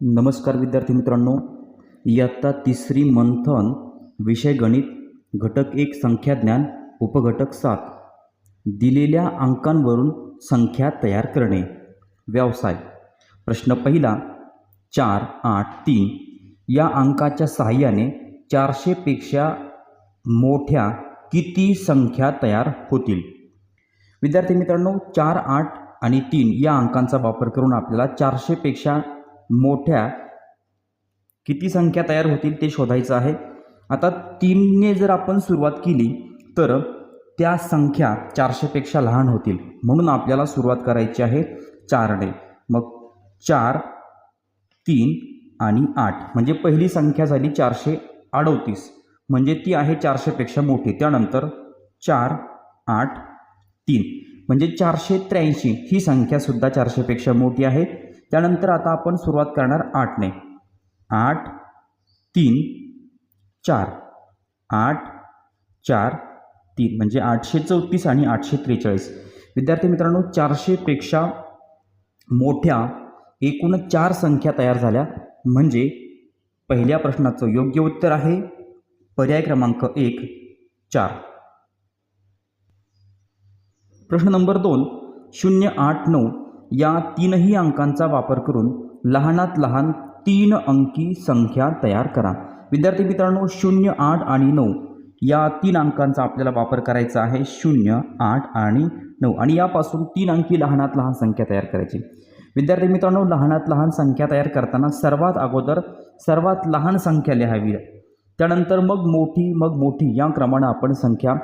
नमस्कार विद्यार्थी मित्रांनो. इयत्ता तिसरी मंथन विषय गणित घटक एक संख्याज्ञान उपघटक सात. दिलेल्या अंकांवरून संख्या तयार करणे. व्यवसाय. प्रश्न पहिला चार आठ तीन. या अंकाच्या सहाय्याने चारशेपेक्षा मोठ्या किती संख्या तयार होतील? विद्यार्थी मित्रांनो चार आठ आणि तीन या अंकांचा वापर करून आपल्याला चारशेपेक्षा मोठ्या किती संख्या तयार होतील ते शोधायचं आहे. आता तीनने जर आपण सुरुवात केली तर त्या संख्या चारशेपेक्षा लहान होतील. म्हणून आपल्याला सुरुवात करायची आहे चारने. मग चार तीन आणि आठ. म्हणजे पहिली संख्या झाली चारशे अडोतीस. म्हणजे ती आहे चारशेपेक्षा मोठी. त्यानंतर चार आठ तीन. म्हणजे चारशे त्र्याऐंशी. ही संख्यासुद्धा चारशेपेक्षा मोठी आहे. त्यानंतर आता आपण सुरुवात करणार आठने. आठ तीन चार. आठ चार तीन. म्हणजे आठशे चौतीस आणि आठशे त्रेचाळीस. विद्यार्थी मित्रांनो चारशेपेक्षा मोठ्या एकूण चार संख्या तयार झाल्या. म्हणजे पहिल्या प्रश्नाचं योग्य उत्तर आहे पर्याय क्रमांक एक चार. प्रश्न नंबर दोन शून्य आठ नऊ या तीनही अंकांचा वापर करून लहानात लहान तीन अंकी संख्या तयार करा. विद्यार्थी मित्रांनो शून्य आठ आणि नऊ या तीन अंकांचा आपल्याला वापर करायचा आहे. शून्य आठ आणि नऊ. आणि यापासून तीन अंकी लहानात लहान संख्या तयार करायची. विद्यार्थी मित्रांनो लहानात लहान संख्या तयार करताना सर्वात अगोदर सर्वात लहान संख्या लिहावी. त्यानंतर मग मोठी मग मोठी या क्रमानं आपण संख्या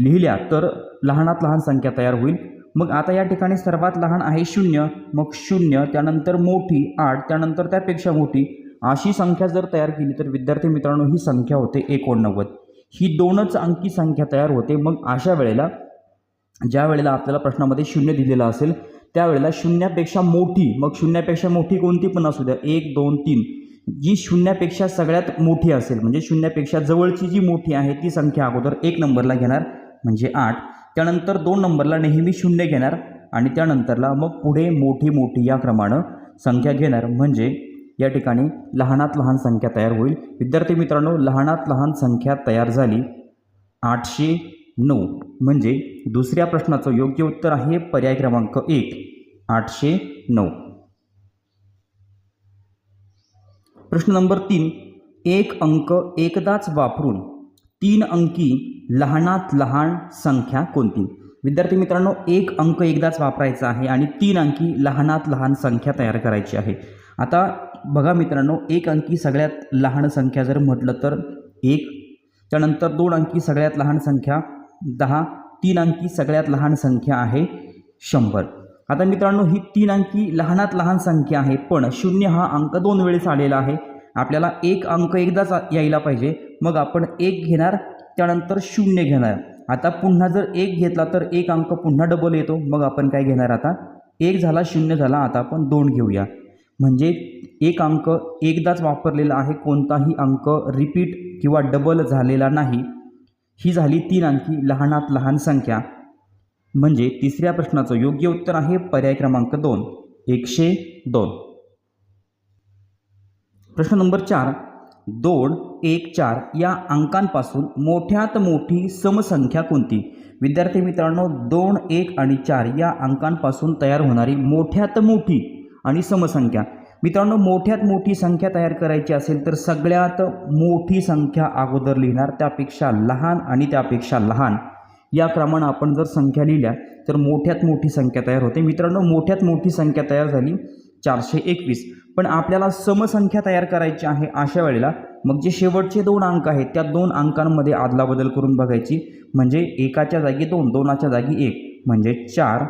लिहिल्या तर लहानात लहान संख्या तयार होईल. मग आता या ठिकाणी सर्वात लहान आहे शून्य मग शून्य त्यानंतर मोठी आठ त्यानंतर त्यापेक्षा मोठी. अशी संख्या जर तयार केली तर विद्यार्थी मित्रांनो ही संख्या होते एकोणनव्वद. ही दोनच अंकी संख्या तयार होते. मग अशा वेळेला ज्या वेळेला आपल्याला प्रश्नामध्ये शून्य दिलेलं असेल त्यावेळेला शून्यापेक्षा मोठी मग शून्यापेक्षा मोठी कोणती पण असू द्या. एक दोन तीन. जी शून्यापेक्षा सगळ्यात मोठी असेल म्हणजे शून्यापेक्षा जवळची जी मोठी आहे ती संख्या अगोदर एक नंबरला घेणार म्हणजे आठ. त्यानंतर दोन नंबरला नेहमी शून्य घेणार आणि त्यानंतरला मग पुढे मोठी मोठी या क्रमानं संख्या घेणार. म्हणजे या ठिकाणी लहानात लहान संख्या तयार होईल. विद्यार्थी मित्रांनो लहानात लहान संख्या तयार झाली आठशे नऊ. म्हणजे दुसऱ्या प्रश्नाचं योग्य उत्तर आहे पर्याय क्रमांक एक आठशे नऊ. प्रश्न नंबर तीन एक अंक एकदाच वापरून तीन अंकी लहानात लहान संख्या कोणती? विद्यार्थी मित्रांनो एक अंक एकदाच वापरायचा आहे आणि तीन अंकी लहानात लहान संख्या तयार करायची आहे. आता बघा मित्रांनो एक अंकी सगळ्यात लहान संख्या जर म्हटलं तर एक त्यानंतर दोन अंकी सगळ्यात लहान संख्या दहा तीन अंकी सगळ्यात लहान संख्या आहे शंभर. आता मित्रांनो ही तीन अंकी लहानात लहान संख्या आहे पण शून्य हा अंक दोन वेळेस आलेला आहे. आपल्याला एक अंक एकदाच यायला पाहिजे. मग आपण एक घेणार त्यानंतर शून्य घेणार. आता पुन्हा जर एक घेतला तर एक अंक पुन्हा डबल येतो. मग आपण काय घेणार आता? एक झाला शून्य झाला आता आपण दोन घेऊया. म्हणजे एक अंक एकदाच वापरलेला आहे. कोणताही अंक रिपीट किंवा डबल झालेला नाही. ही झाली तीन अंकी लहानात लहान संख्या. म्हणजे तिसऱ्या प्रश्नाचं योग्य उत्तर आहे पर्याय क्रमांक दोन. एकशे दोन. प्रश्न नंबर चार. दोन एक चार या अंकांपासून मोठ्यात मोठी समसंख्या कोणती? विद्यार्थी मित्रांनो दोन एक आणि चार या अंकांपासून तयार होणारी मोठ्यात मोठी आणि समसंख्या. मित्रांनो मोठ्यात मोठी संख्या तयार करायची असेल तर सगळ्यात मोठी संख्या अगोदर लिहिणार त्यापेक्षा लहान आणि त्यापेक्षा लहान. या क्रमानं आपण जर संख्या लिहिल्या तर मोठ्यात मोठी संख्या तयार होते. मित्रांनो मोठ्यात मोठी संख्या तयार झाली चारशे एकवीस. पण आपल्याला समसंख्या तयार करायची आहे अशा वेळेला मग जे शेवटचे दोन अंक आहेत त्या दोन अंकांमध्ये आदलाबदल करून बघायची. म्हणजे एकाच्या जागी दोन दोनाच्या जागी एक म्हणजे चार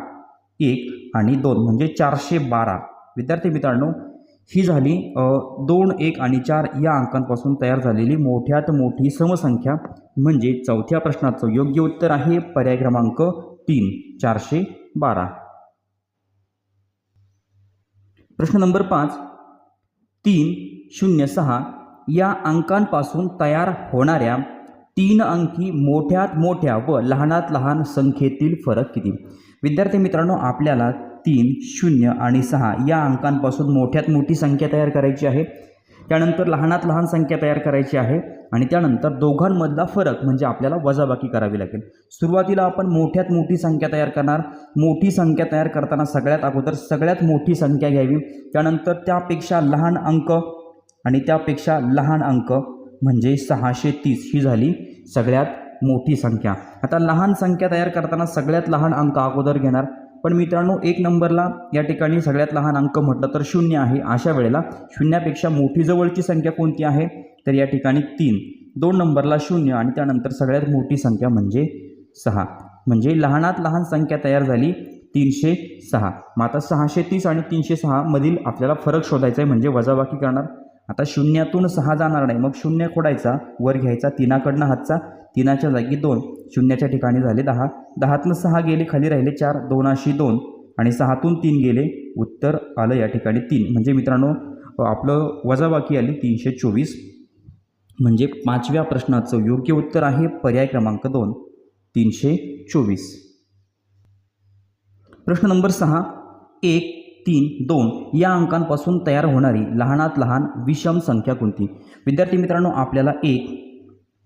एक आणि दोन म्हणजे चारशे बारा. विद्यार्थी मित्रांनो ही झाली दोन एक आणि चार या अंकांपासून तयार झालेली मोठ्यात मोठी समसंख्या. म्हणजे चौथ्या प्रश्नाचं योग्य उत्तर आहे पर्याय क्रमांक तीन चारशे बारा. प्रश्न नंबर पाच तीन शून्य सहा या अंकांपासून तयार होणाऱ्या तीन अंकी मोठ्यात मोठ्या व लहानात लहान संख्येतील फरक किती? विद्यार्थी मित्रांनो आपल्याला तीन शून्य आणि सहा या अंकांपासून मोठ्यात मोठी संख्या तयार करायची आहे. त्यानंतर लहानात लहान संख्या तयार करायची आहे. आणि त्यानंतर दोघांमधला फरक म्हणजे आपल्याला वजाबाकी करावी लागेल. सुरुवातीला आपण मोठ्यात मोठी संख्या तयार करणार. मोठी संख्या तयार करताना सगळ्यात अगोदर सगळ्यात मोठी संख्या घ्यावी. त्यानंतर त्यापेक्षा लहान अंक आणि त्यापेक्षा लहान अंक म्हणजे सहाशे तीस ही झाली सगळ्यात मोठी संख्या. आता लहान संख्या तयार करताना सगळ्यात लहान अंक अगोदर घेणार. पण मित्रांनो एक नंबरला या ठिकाणी सगळ्यात लहान अंक म्हटलं तर शून्य आहे. अशा वेळेला शून्यापेक्षा मोठी जवळची संख्या कोणती आहे? तर या ठिकाणी तीन दोन नंबरला शून्य आणि त्यानंतर सगळ्यात मोठी संख्या म्हणजे सहा. म्हणजे लहानात लहान संख्या तयार झाली तीनशे सहा. मग आता सहाशे तीस आणि तीनशे सहामधील आपल्याला फरक शोधायचा आहे म्हणजे वजाबाकी करणार. आता शून्यातून सहा जाणार नाही मग शून्य खोडायचा वर घ्यायचा तीनाकडनं हातचा तिनाच्या जागी दोन. शून्याच्या ठिकाणी झाले दहा. दहातनं सहा गेले खाली राहिले चार. दोनाशी दोन आणि सहातून तीन गेले. उत्तर आलं या ठिकाणी तीन. म्हणजे मित्रांनो आपलं वजाबाकी आली तीनशे चोवीस. म्हणजे पाचव्या प्रश्नाचं योग्य उत्तर आहे पर्याय क्रमांक दोन तीनशे चोवीस. प्रश्न नंबर सहा एक तीन दोन या अंकांपासून तयार होणारी लहानात लहान विषम संख्या कोणती? विद्यार्थी मित्रांनो आपल्याला एक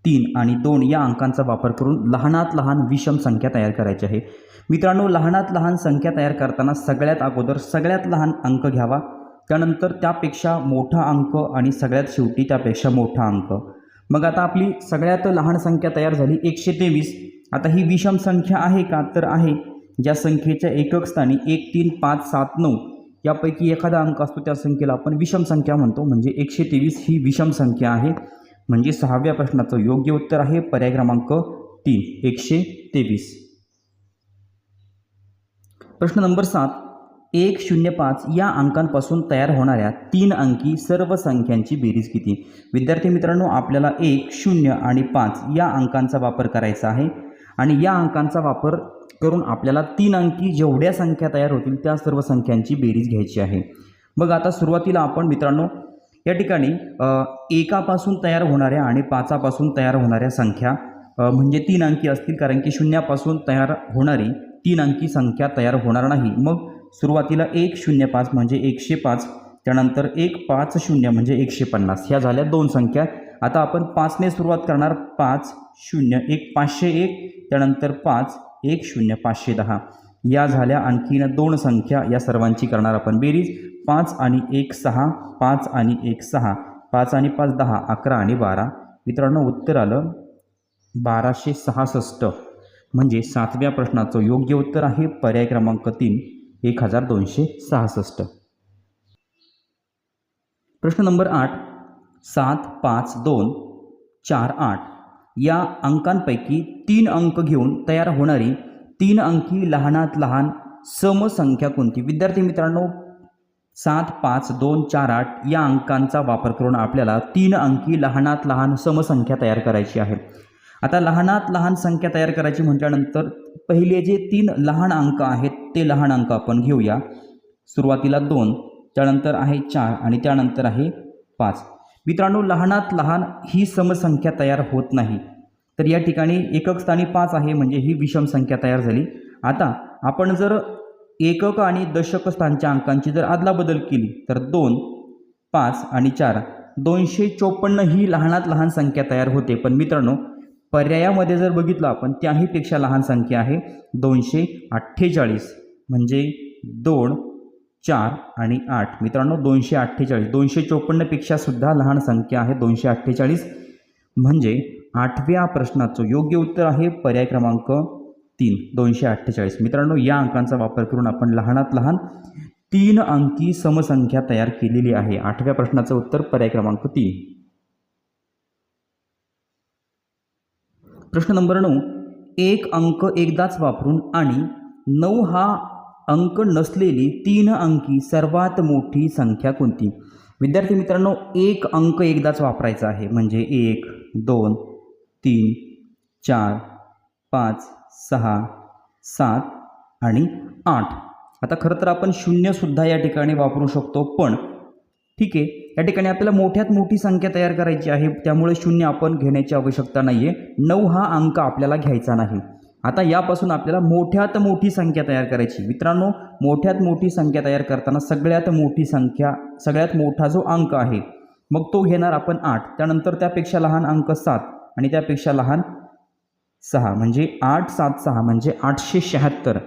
तीन आणि दोन या अंकांचा वापर करून लहानात लहान विषम संख्या तयार करायची आहे. मित्रांनो लहानात लहान संख्या तयार करताना सगळ्यात अगोदर सगळ्यात लहान अंक घ्यावा. त्यानंतर त्यापेक्षा मोठा अंक आणि सगळ्यात शेवटी त्यापेक्षा मोठा अंक. मग आता आपली सगळ्यात लहान संख्या तयार झाली एकशे तेवीस. आता ही विषम संख्या आहे का? तर आहे. ज्या संख्येच्या एकक स्थानी एक तीन पाच सात नऊ यापैकी एखादा अंक असतो त्या संख्येला आपण विषम संख्या म्हणतो. म्हणजे एकशे तेवीस ही विषम संख्या आहे. म्हणजे सहाव्या प्रश्नाचं योग्य उत्तर आहे पर्याय क्रमांक तीन एकशे तेवीस. प्रश्न नंबर सात. एक शून्य पाच या अंकांपासून तयार होणाऱ्या तीन अंकी सर्व संख्यांची बेरीज किती? विद्यार्थी मित्रांनो आपल्याला एक शून्य आणि पाच या अंकांचा वापर करायचा आहे. आणि या अंकांचा वापर करून आपल्याला तीन अंकी जेवढ्या संख्या तयार होतील त्या सर्व संख्यांची बेरीज घ्यायची आहे. मग आता सुरुवातीला आपण मित्रांनो या ठिकाणी एकापासून तयार होणाऱ्या आणि पाचापासून तयार होणाऱ्या संख्या म्हणजे तीन अंकी असतील कारण की शून्यापासून तयार होणारी तीन अंकी संख्या तयार होणार नाही. मग सुरुवातीला एक शून्य पाच म्हणजे एकशे पाच त्यानंतर एक पाच शून्य म्हणजे एकशे पन्नास. ह्या झाल्या दोन संख्या. आता आपण पाचने सुरुवात करणार. पाच शून्य एक पाचशे एक त्यानंतर पाच एक शून्य पाचशे दहा. या झाल्या आणखीन दोन संख्या. या सर्वांची करणार आपण बेरीज. पाच आणि एक सहा पाच आणि एक सहा पाच आणि पाच दहा अकरा आणि बारा. मित्रांनो उत्तर आलं. बाराशे सहासष्ट. म्हणजे सातव्या प्रश्नाचं योग्य उत्तर आहे. पर्याय क्रमांक तीन. एक हजार दोनशे सहासष्ट. प्रश्न नंबर आठ सात पाच दोन चार आठ या अंकांपैकी तीन अंक घेऊन तयार होणारी तीन अंकी लहानात लहान समसंख्या कोणती? विद्यार्थी मित्रांनो सात पाच दोन चार आठ या अंकांचा वापर करून आपल्याला तीन अंकी लहानात लहान समसंख्या तयार करायची आहे. आता लहानात लहान संख्या तयार करायची म्हटल्यानंतर पहिले जे तीन लहान अंक आहेत ते लहान अंक आपण घेऊया. सुरुवातीला दोन त्यानंतर आहे चार आणि त्यानंतर आहे पाच. मित्रांनो लहानात लहान ही समसंख्या तयार होत नाही. तर या ठिकाणी एकक स्थानी पाच आहे म्हणजे ही विषम संख्या तयार झाली. आता आपण जर एकक आणि दशक स्थानच्या अंकांची जर अदलाबदल केली तर दोन पाच आणि चार. दोनशे चोपन्न ही लहानात लहान संख्या तयार होते. पण मित्रांनो पर्यायामध्ये जर बघितलं आपण त्याहीपेक्षा लहान संख्या आहे. दोनशे अठ्ठेचाळीस म्हणजे दोन चार आणि आठ. मित्रांनो दोनशे अठ्ठेचाळीस. दोनशे चोपन्नपेक्षा सुद्धा लहान संख्या आहे दोनशे अठ्ठेचाळीस. म्हणजे आठव्या प्रश्नाचं योग्य उत्तर आहे पर्याय क्रमांक तीन दोनशे अठ्ठेचाळीस. मित्रांनो या अंकांचा वापर करून आपण लहानात लहान तीन अंकी समसंख्या तयार केलेली आहे. आठव्या प्रश्नाचं उत्तर पर्याय क्रमांक तीन. प्रश्न नंबर नऊ एक अंक एकदाच वापरून आणि नऊ हा अंक नसलेली तीन अंकी सर्वात मोठी संख्या कोणती? विद्यार्थी मित्रांनो एक अंक एकदाच वापरायचा आहे. म्हणजे एक दोन तीन चार पाच सहा सात आणि आठ. आता खरं तर आपण शून्यसुद्धा या ठिकाणी वापरू शकतो पण ठीक आहे. या ठिकाणी आपल्याला मोठ्यात मोठी संख्या तयार करायची आहे. त्यामुळे शून्य आपण घेण्याची आवश्यकता नाही आहे नऊ हा अंक आपल्याला घ्यायचा नाही. आता यापासून आपल्याला मोठ्यात मोठी संख्या तयार करायची. मित्रांनो मोठ्यात मोठी संख्या तयार करताना सगळ्यात मोठी संख्या सगळ्यात मोठा जो अंक आहे मग तो घेणार आपण आठ. त्यानंतर त्यापेक्षा लहान अंक सात आणि त्यापेक्षा लहान सहा. म्हणजे आठ सात सहा म्हणजे आठशे शहात्तर.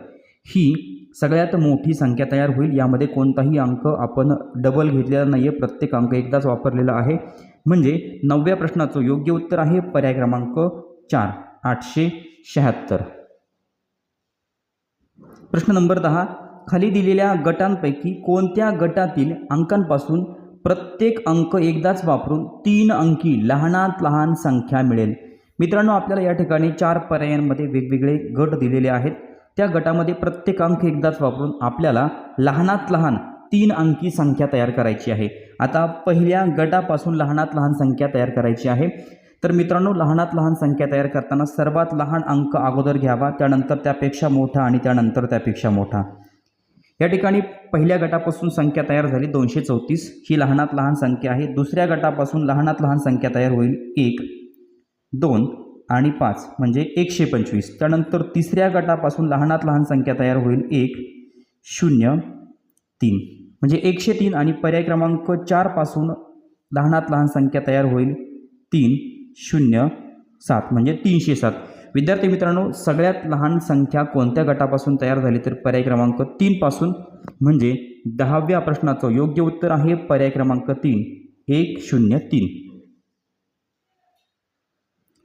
ही सगळ्यात मोठी संख्या तयार होईल. यामध्ये कोणताही अंक आपण डबल घेतलेला नाही आहे प्रत्येक अंक एकदाच वापरलेला आहे. म्हणजे नवव्या प्रश्नाचं योग्य उत्तर आहे पर्याय क्रमांक चार आठशे शहात्तर. प्रश्न नंबर दहा खाली दिलेल्या गटांपैकी कोणत्या गटातील अंकांपासून प्रत्येक अंक एकदाच वापरून तीन अंकी लहानात लहान संख्या मिळेल? मित्रांनो आपल्याला या ठिकाणी चार पर्यायांमध्ये वेगवेगळे गट दिलेले आहेत. त्या गटामध्ये प्रत्येक अंक एकदाच वापरून आपल्याला लहानात लहान तीन अंकी संख्या तयार करायची आहे. आता पहिल्या गटापासून लहानात लहान संख्या तयार करायची आहे. तर मित्रांनो लहानात लहान संख्या तयार करताना सर्वात लहान अंक अगोदर घ्यावा त्यानंतर त्यापेक्षा मोठा आणि त्यानंतर त्यापेक्षा मोठा. या ठिकाणी पहिल्या गटापासून संख्या तयार झाली दोनशे चौतीस. ही लहानात लहान संख्या आहे. दुसऱ्या गटापासून लहानात लहान संख्या तयार होईल एक दोन. आणि पाच म्हणजे एकशे पंचवीस. त्यानंतर तिसऱ्या गटापासून लहानात लहान संख्या तयार होईल एक शून्य तीन. म्हणजे एकशे तीन आणि पर्याय क्रमांक चारपासून लहानात लहान संख्या तयार होईल तीन शून्य सात म्हणजे तीनशे सात. विद्यार्थी मित्रांनो सगळ्यात लहान संख्या कोणत्या गटापासून तयार झाली तर पर्याय क्रमांक तीनपासून म्हणजे दहाव्या प्रश्नाचं योग्य उत्तर आहे पर्याय क्रमांक तीन. एक शून्य तीन.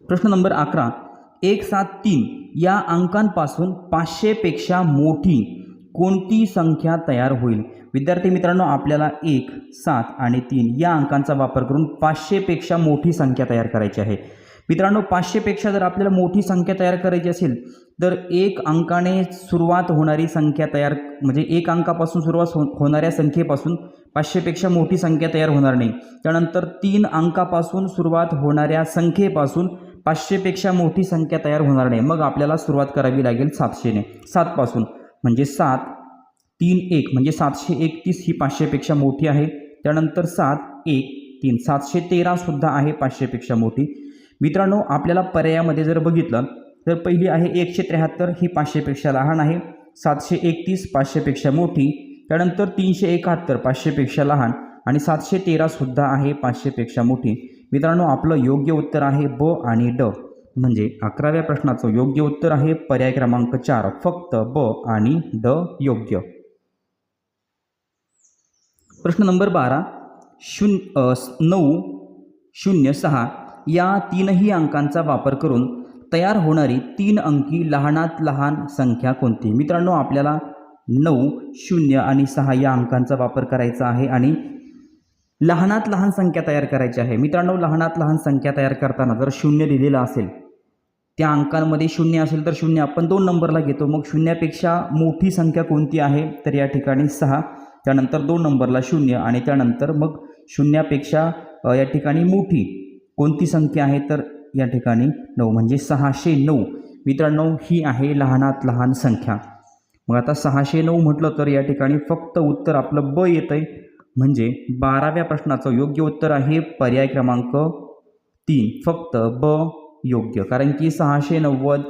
प्रश्न नंबर अकरा. एक सात तीन या अंकांपासून पाचशेपेक्षा मोठी कोणती संख्या तयार होईल? विद्यार्थी मित्रांनो आपल्याला एक सात आणि तीन या अंकांचा वापर करून पाचशेपेक्षा मोठी संख्या तयार करायची आहे. मित्रांनो पाचशेपेक्षा जर आपल्याला मोठी संख्या तयार करायची असेल तर एक अंकाने सुरुवात होणारी संख्या तयार म्हणजे एक अंकापासून सुरुवात हो होणाऱ्या संख्येपासून पाचशेपेक्षा मोठी संख्या तयार होणार नाही. त्यानंतर तीन अंकापासून सुरुवात होणाऱ्या संख्येपासून पाचशेपेक्षा मोठी संख्या तयार होणार नाही. मग आपल्याला सुरुवात करावी लागेल सातशेने. सातपासून म्हणजे सात तीन एक. म्हणजे सातशे एकतीस ही पाचशेपेक्षा मोठी आहे. त्यानंतर सात एक तीन. सातशे तेरासुद्धा आहे पाचशेपेक्षा मोठी. मित्रांनो आपल्याला पर्यायामध्ये जर बघितलं तर पहिली आहे एकशे त्र्याहत्तर ही पाचशेपेक्षा लहान आहे. सातशे एकतीस पाचशेपेक्षा मोठी. त्यानंतर तीनशे एकाहत्तर पाचशेपेक्षा लहान. आणि सातशे तेरासुद्धा आहे पाचशेपेक्षा मोठी. मित्रांनो आपलं योग्य उत्तर आहे ब आणि ड. म्हणजे अकराव्या प्रश्नाचं योग्य उत्तर आहे पर्याय क्रमांक चार. फक्त ब आणि ड योग्य. प्रश्न नंबर बारा. शून्य नऊ शून्य सहा या तीनही अंकांचा वापर करून तयार होणारी तीन अंकी लहानात लहान संख्या कोणती? मित्रांनो आपल्याला नऊ शून्य आणि सहा या अंकांचा वापर करायचा आहे आणि लहानात लहान संख्या तयार करायची आहे. मित्रांनो लहानात लहान संख्या तयार करताना जर शून्य दिलेलं असेल त्या अंकांमध्ये शून्य असेल तर शून्य. आपण दोन नंबरला घेतो. मग शून्यापेक्षा मोठी संख्या कोणती आहे? तर या ठिकाणी सहा त्यानंतर दोन नंबरला शून्य आणि त्यानंतर मग शून्यापेक्षा या ठिकाणी मोठी कोणती संख्या आहे? तर या ठिकाणी नऊ म्हणजे सहाशे नऊ. मित्रांनो ही आहे लहानात लहान संख्या. मग आता सहाशे नऊ म्हटलं तर या ठिकाणी फक्त उत्तर आपलं ब येतं आहे म्हणजे बाराव्या प्रश्नाचं योग्य उत्तर आहे पर्याय क्रमांक तीन. फक्त ब योग्य. कारण की सहाशे नव्वद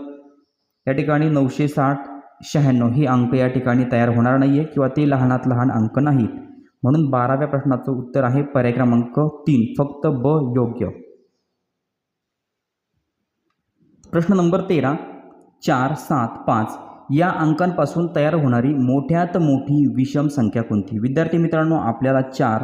या ठिकाणी नऊशे साठ शहाण्णव ही अंक या ठिकाणी तयार होणार नाही आहे किंवा ते लहानात लहान अंक नाहीत. म्हणून बाराव्या प्रश्नाचं उत्तर आहे पर्याय क्रमांक तीन. फक्त ब योग्य. प्रश्न नंबर तेरा. चार सात पाच. या अंकांपासून तयार होणारी मोठ्यात मोठी विषम संख्या कोणती? विद्यार्थी मित्रांनो आपल्याला चार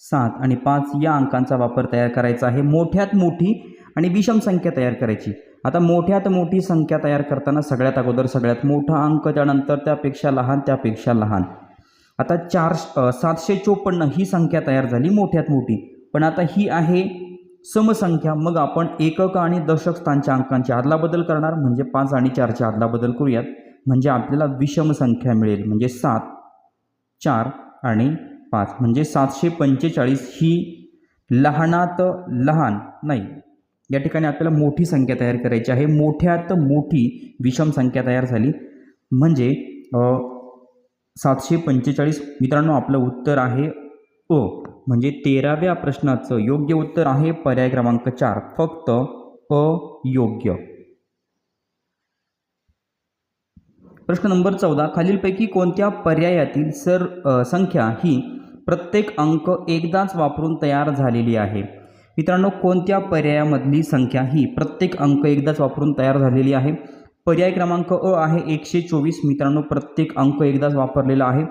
सात आणि पाच या अंकांचा वापर तयार करायचा आहे. मोठ्यात मोठी आणि विषम संख्या तयार करायची. आता मोठ्यात मोठी संख्या तयार करताना सगळ्यात अगोदर सगळ्यात मोठा अंक त्यानंतर त्यापेक्षा लहान त्यापेक्षा लहान. आता चार सातशे चोपन्न ही संख्या तयार झाली मोठ्यात मोठी. पण आता ही आहे समसंख्या. मग आपण एकक आणि दशक स्थानच्या अंकांची आदलाबदल करणार. म्हणजे पाच आणि चारच्या आदलाबदल करूयात. म्हणजे आपल्याला विषम संख्या मिळेल. म्हणजे सात चार आणि पाच. म्हणजे सातशे पंचेचाळीस ही लहानात लहान नाही. या ठिकाणी आपल्याला मोठी संख्या तयार करायची आहे. मोठ्यात मोठी विषम संख्या तयार झाली. म्हणजे सातशे पंचेचाळीस मित्रांनो आपलं उत्तर आहे अ. म्हणजे तेराव्या प्रश्नाचं योग्य उत्तर आहे पर्याय क्रमांक चार. फक्त अयोग्य. प्रश्न नंबर चौदा खालीलपैकी कोणत्या पर्यायातील सर संख्या ही प्रत्येक अंक एकदाच वापरून तयार झालेली आहे? मित्रांनो कोणत्या पर्यायामधली संख्या ही प्रत्येक अंक एकदाच वापरून तयार झालेली आहे? पर्याय क्रमांक अ आहे एकशे चोवीस मित्रांनो प्रत्येक अंक एकदाच वापरलेला आहे.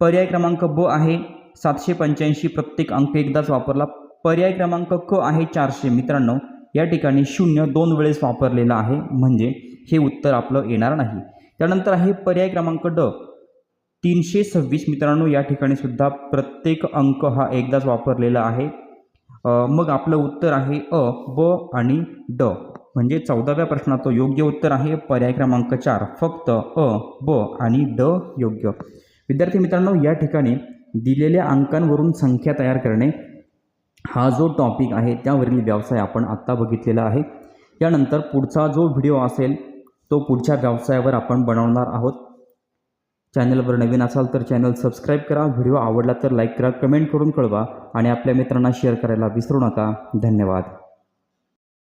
पर्याय क्रमांक ब आहे सातशे पंच्याऐंशी प्रत्येक अंक एकदाच वापरला. पर्याय क्रमांक क आहे चारशे मित्रांनो या ठिकाणी शून्य दोन वेळेस वापरलेलं आहे. म्हणजे हे उत्तर आपलं येणार नाही. त्यानंतर आहे पर्याय क्रमांक ड. तीनशे सव्वीस मित्रांनो या ठिकाणी सुद्धा प्रत्येक अंक हा एकदाच वापरलेला आहे. मग आपलं उत्तर आहे अ ब आणि ड. म्हणजे चौदाव्या प्रश्नाचं योग्य उत्तर आहे पर्याय क्रमांक चार. फक्त अ ब आणि ड योग्य. विद्यार्थी मित्रांनो या ठिकाणी दिलेल्या अंकांवरून संख्या तयार करणे हा जो टॉपिक आहे त्यावरील व्यवसाय आपण आत्ता बघितलेला आहे. यानंतर पुढचा जो व्हिडिओ असेल तो पुढच्या व्यवसायावर आपण बनवणार आहोत. चॅनलवर नवीन असाल तर चॅनल सबस्क्राईब करा. व्हिडिओ आवडला तर लाईक करा कमेंट करून कळवा आणि आपल्या मित्रांना शेअर करायला विसरू नका. धन्यवाद.